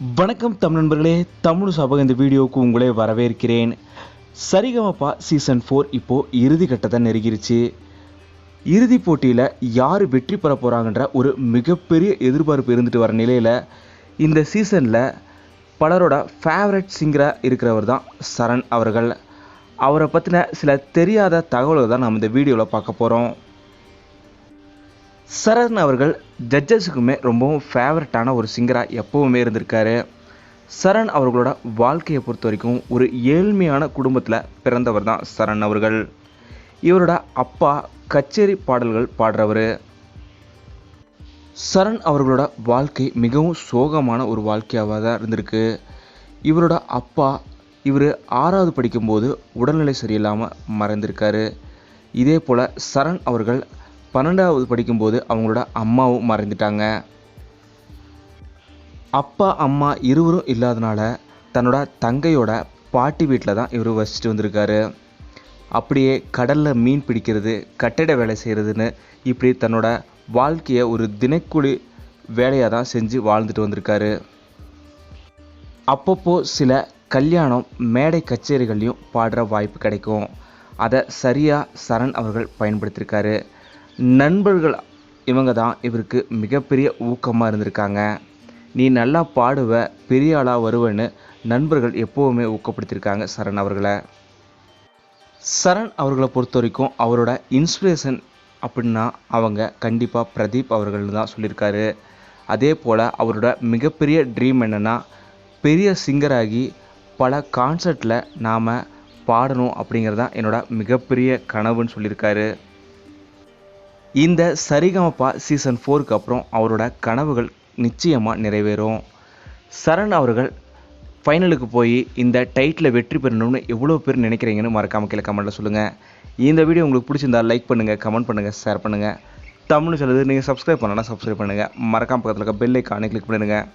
வணக்கம் தமிழ் நண்பர்களே தமிழ் சபக இந்த வீடியோவுக்கு உங்களே வரவேற்கிறேன். சரிகமப்பா சீசன் ஃபோர் இப்போது இறுதி கட்டத்தை நெருங்கிருச்சு. இறுதி போட்டியில் யார் வெற்றி பெற போகிறாங்கன்ற ஒரு மிகப்பெரிய எதிர்பார்ப்பு இருந்துட்டு வர நிலையில் இந்த சீசனில் பலரோட ஃபேவரட் சிங்கராக இருக்கிறவர் தான் சரண் அவர்கள். அவரை பற்றின சில தெரியாத தகவல்கள் தான் நம்ம இந்த வீடியோவில் பார்க்க போகிறோம் சரண் அவர்கள் ஜட்ஜஸுக்குமே ரொம்பவும் ஃபேவரட்டான ஒரு சிங்கராக எப்போவுமே இருந்திருக்காரு. சரண் அவர்களோட வாழ்க்கையை பொறுத்த வரைக்கும் ஒரு ஏழ்மையான குடும்பத்தில் பிறந்தவர் தான் சரண் அவர்கள். இவரோட அப்பா கச்சேரி பாடல்கள் பாடுறவர். சரண் அவர்களோட வாழ்க்கை மிகவும் சோகமான ஒரு வாழ்க்கையாக தான் இருந்திருக்கு. இவரோட அப்பா இவர் ஆறாவது படிக்கும்போது உடல்நிலை சரியில்லாமல் மறைந்திருக்காரு. இதே போல் சரண் அவர்கள் பன்னெண்டாவது படிக்கும்போது அவங்களோட அம்மாவும் மறைந்துட்டாங்க. அப்பா அம்மா இருவரும் இல்லாதனால தன்னோட தங்கையோட பாட்டி வீட்டில் தான் இவர் வசிச்சுட்டு வந்திருக்காரு. அப்படியே கடலில் மீன் பிடிக்கிறது கட்டிட வேலை செய்கிறதுன்னு இப்படி தன்னோட வாழ்க்கையை ஒரு தினக்கூலி வேலையாக தான் செஞ்சு வாழ்ந்துட்டு வந்திருக்காரு. அப்பப்போ சில கல்யாணம் மேடை கச்சேரிகள்லையும் பாடுற வாய்ப்பு கிடைக்கும். அதை சரியாக சரண் அவர்கள் பயன்படுத்தியிருக்காரு நண்பர்கள் இவங்க தான் இவருக்கு மிகப்பெரிய ஊக்கமாக இருந்திருக்காங்க. நீ நல்லா பாடுவ பெரிய ஆளாக வருவேன்னு நண்பர்கள் எப்போவுமே ஊக்கப்படுத்தியிருக்காங்க சரண் அவர்களை. சரண் அவர்களை பொறுத்த வரைக்கும் அவரோட இன்ஸ்பிரேஷன் அப்படின்னா அவங்க கண்டிப்பாக பிரதீப் அவர்கள் தான் சொல்லியிருக்காரு. அதே போல் அவரோட மிகப்பெரிய ட்ரீம் என்னென்னா பெரிய சிங்கராகி பல கான்சர்ட்டில் நாம் பாடணும் அப்படிங்கிறது தான் என்னோட மிகப்பெரிய கனவுன்னு சொல்லியிருக்காரு. இந்த சரிகமப்பா சீசன் ஃபோருக்கு அப்புறம் அவரோட கனவுகள் நிச்சயமாக நிறைவேறும். சரண் அவர்கள் ஃபைனலுக்கு போய் இந்த டைட்டில் வெற்றி பெறணும்னு எவ்வளோ பேர் நினைக்கிறீங்கன்னு மறக்காமல் கீழே கமெண்ட்டில் சொல்லுங்கள் இந்த வீடியோ உங்களுக்கு பிடிச்சிருந்தா லைக் பண்ணுங்கள் கமெண்ட் பண்ணுங்கள் ஷேர் பண்ணுங்கள் தமிழ் சொல்லுது நீங்கள் சப்ஸ்கிரைப் பண்ணலாம் சப்ஸ்கிரைப் பண்ணுங்கள் மறக்காம பக்கத்தில் இருக்க பெல் ஐக்கானே கிளிக் பண்ணுங்கள்